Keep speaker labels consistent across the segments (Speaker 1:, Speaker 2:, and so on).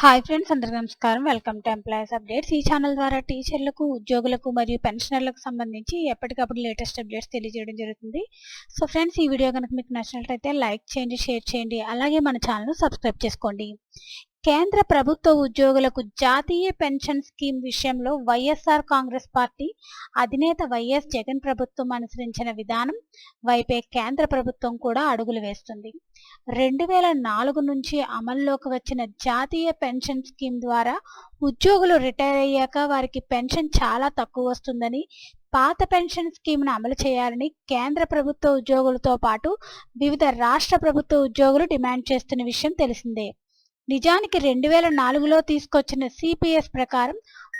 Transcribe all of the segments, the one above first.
Speaker 1: Hi friends అందరికీ నమస్కారం. Welcome to employees updates. ఈ ఛానల్ ద్వారా టీచర్లకు ఉద్యోగులకు మరియు పెన్షనర్లకు సంబంధించి ఎప్పటికప్పుడు లేటెస్ట్ అప్డేట్స్ తెలియజేయడం జరుగుతుంది. సో ఫ్రెండ్స్ ఈ వీడియో కనుక మీకు నచ్చినట్లయితే లైక్ చేయండి షేర్ చేయండి అలాగే మన ఛానల్ను సబ్స్క్రైబ్ చేసుకోండి. కేంద్ర ప్రభుత్వ ఉద్యోగులకు జాతీయ పెన్షన్ స్కీమ్ విషయంలో వైఎస్ఆర్ కాంగ్రెస్ పార్టీ అధినేత వైఎస్ జగన్ ప్రభుత్వం అనుసరించిన విధానం వైపే కేంద్ర ప్రభుత్వం కూడా అడుగులు వేస్తుంది. రెండు వేల నాలుగు నుంచి అమల్లోకి వచ్చిన జాతీయ పెన్షన్ స్కీమ్ ద్వారా ఉద్యోగులు రిటైర్ అయ్యాక వారికి పెన్షన్ చాలా తక్కువ వస్తుందని పాత పెన్షన్ స్కీమ్ను అమలు చేయాలని కేంద్ర ప్రభుత్వ ఉద్యోగులతో పాటు వివిధ రాష్ట్ర ప్రభుత్వ ఉద్యోగులు డిమాండ్ చేస్తున్న విషయం తెలిసిందే. నిజానికి రెండు వేల నాలుగులో తీసుకొచ్చిన సిపిఎస్ ప్రకారం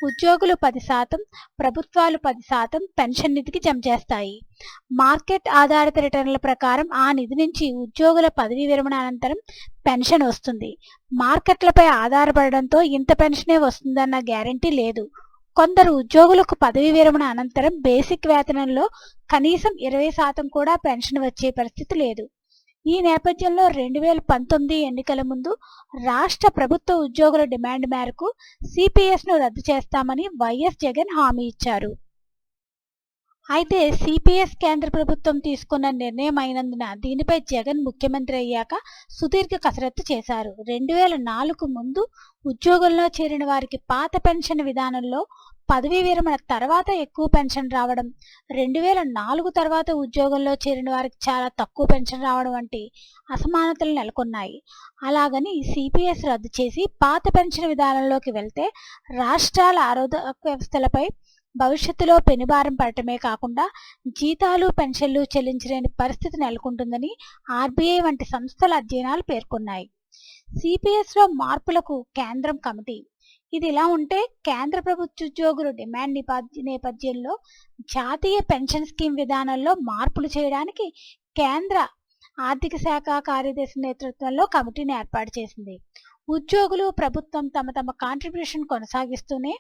Speaker 1: ఉద్యోగులు పది శాతం ప్రభుత్వాలు పది శాతం పెన్షన్ నిధికి జమ చేస్తాయి. మార్కెట్ ఆధారిత రిటర్న్ల ప్రకారం ఆ నిధి నుంచి ఉద్యోగుల పదవీ విరమణ అనంతరం పెన్షన్ వస్తుంది. మార్కెట్లపై ఆధారపడడంతో ఇంత పెన్షనే వస్తుందన్న గ్యారంటీ లేదు. కొందరు ఉద్యోగులకు పదవీ విరమణ అనంతరం బేసిక్ వేతనంలో కనీసం ఇరవై శాతం కూడా పెన్షన్ వచ్చే పరిస్థితి లేదు. ఈ నేపథ్యంలో రెండు వేల పంతొమ్మిది ఎన్నికల ముందు రాష్ట్ర ప్రభుత్వ ఉద్యోగుల డిమాండ్ మేరకు సిపిఎస్ను రద్దు చేస్తామని వైఎస్ జగన్ హామీ ఇచ్చారు. అయితే సిపిఎస్ కేంద్ర ప్రభుత్వం తీసుకున్న నిర్ణయం అయినందున దీనిపై జగన్ ముఖ్యమంత్రి అయ్యాక సుదీర్ఘ కసరత్తు చేశారు. రెండు వేల నాలుగు ముందు ఉద్యోగంలో చేరిన వారికి పాత పెన్షన్ విధానంలో పదవీ విరమణ తర్వాత ఎక్కువ పెన్షన్ రావడం రెండు వేల నాలుగు తర్వాత ఉద్యోగంలో చేరిన వారికి చాలా తక్కువ పెన్షన్ రావడం వంటి అసమానతలు నెలకొన్నాయి. అలాగని సిపిఎస్ రద్దు చేసి పాత పెన్షన్ విధానంలోకి వెళ్తే రాష్ట్రాల ఆరోగ్య వ్యవస్థలపై భవిష్యత్తులో పెనుభారం పడటమే కాకుండా జీతాలు పెన్షన్లు చెల్లించలేని పరిస్థితి నెలకొంటుందని ఆర్బీఐ వంటి సంస్థల అధ్యయనాలు పేర్కొన్నాయి. సిపిఎస్లో మార్పులకు కేంద్రం కమిటీ ఇది ఇలా ఉంటే కేంద్ర ప్రభుత్వ ఉద్యోగుల డిమాండ్ నేపథ్యంలో జాతీయ పెన్షన్ స్కీమ్ విధానంలో మార్పులు చేయడానికి కేంద్ర ఆర్థిక శాఖ కార్యదర్శి నేతృత్వంలో కమిటీని ఏర్పాటు చేసింది. ఉద్యోగులు ప్రభుత్వం తమ తమ కాంట్రిబ్యూషన్ కొనసాగిస్తూనే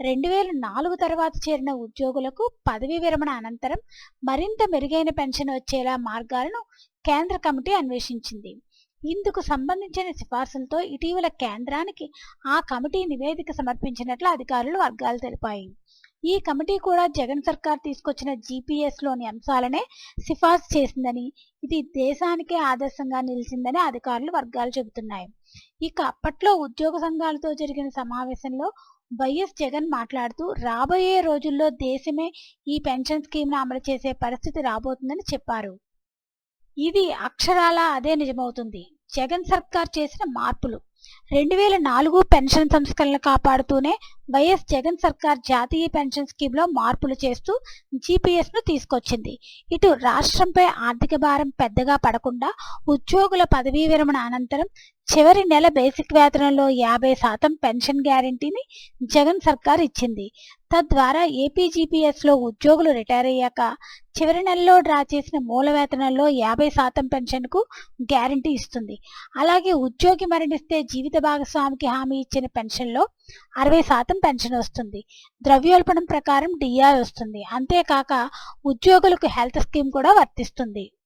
Speaker 1: రెండు వేల నాలుగు తర్వాత చేరిన ఉద్యోగులకు పదవీ విరమణ అనంతరం మరింత మెరుగైన పెన్షన్ వచ్చేలా మార్గాలను కేంద్ర కమిటీ అన్వేషించింది. ఇందుకు సంబంధించిన సిఫార్సులతో ఇటీవల కేంద్రానికి ఆ కమిటీ నివేదిక సమర్పించినట్లు అధికారులు వర్గాలు తెలిపాయి. ఈ కమిటీ కూడా జగన్ సర్కార్ తీసుకొచ్చిన జీపీఎస్లోని అంశాలనే సిఫార్సు చేసిందని ఇది దేశానికే ఆదర్శంగా నిలిచిందని అధికారులు వర్గాలు చెబుతున్నాయి. ఇక అప్పట్లో ఉద్యోగ సంఘాలతో జరిగిన సమావేశంలో వైఎస్ జగన్ మాట్లాడుతూ రాబోయే రోజుల్లో దేశమే ఈ పెన్షన్ స్కీమ్ను అమలు చేసే పరిస్థితి రాబోతుందని చెప్పారు. ఇది అక్షరాల అదే నిజమవుతుంది. జగన్ సర్కార్ చేసిన మార్పులు. రెండు వేల నాలుగు పెన్షన్ సంస్కరణలు కాపాడుతూనే వైఎస్ జగన్ సర్కార్ జాతీయ పెన్షన్ స్కీమ్లో మార్పులు చేస్తూ జీపీఎస్ను తీసుకొచ్చింది. ఇటు రాష్ట్రంపై ఆర్థిక భారం పెద్దగా పడకుండా ఉద్యోగుల పదవీ విరమణ అనంతరం చివరి నెల బేసిక్ వేతనంలో యాభై శాతం పెన్షన్ గ్యారంటీని జగన్ సర్కార్ ఇచ్చింది. తద్వారా ఏపీజీపీఎస్లో ఉద్యోగులు రిటైర్ అయ్యాక చివరి నెలలో డ్రా చేసిన మూల వేతనంలో యాభై శాతం పెన్షన్కు గ్యారంటీ ఇస్తుంది. అలాగే ఉద్యోగి మరణిస్తే జీవిత భాగస్వామికి హామీ ఇచ్చిన పెన్షన్లో అరవై శాతం పెన్షన్ వస్తుంది. ద్రవ్యోల్బణం ప్రకారం డిఆర్ వస్తుంది. అంతేకాక ఉద్యోగులకు హెల్త్ స్కీమ్ కూడా వర్తిస్తుంది.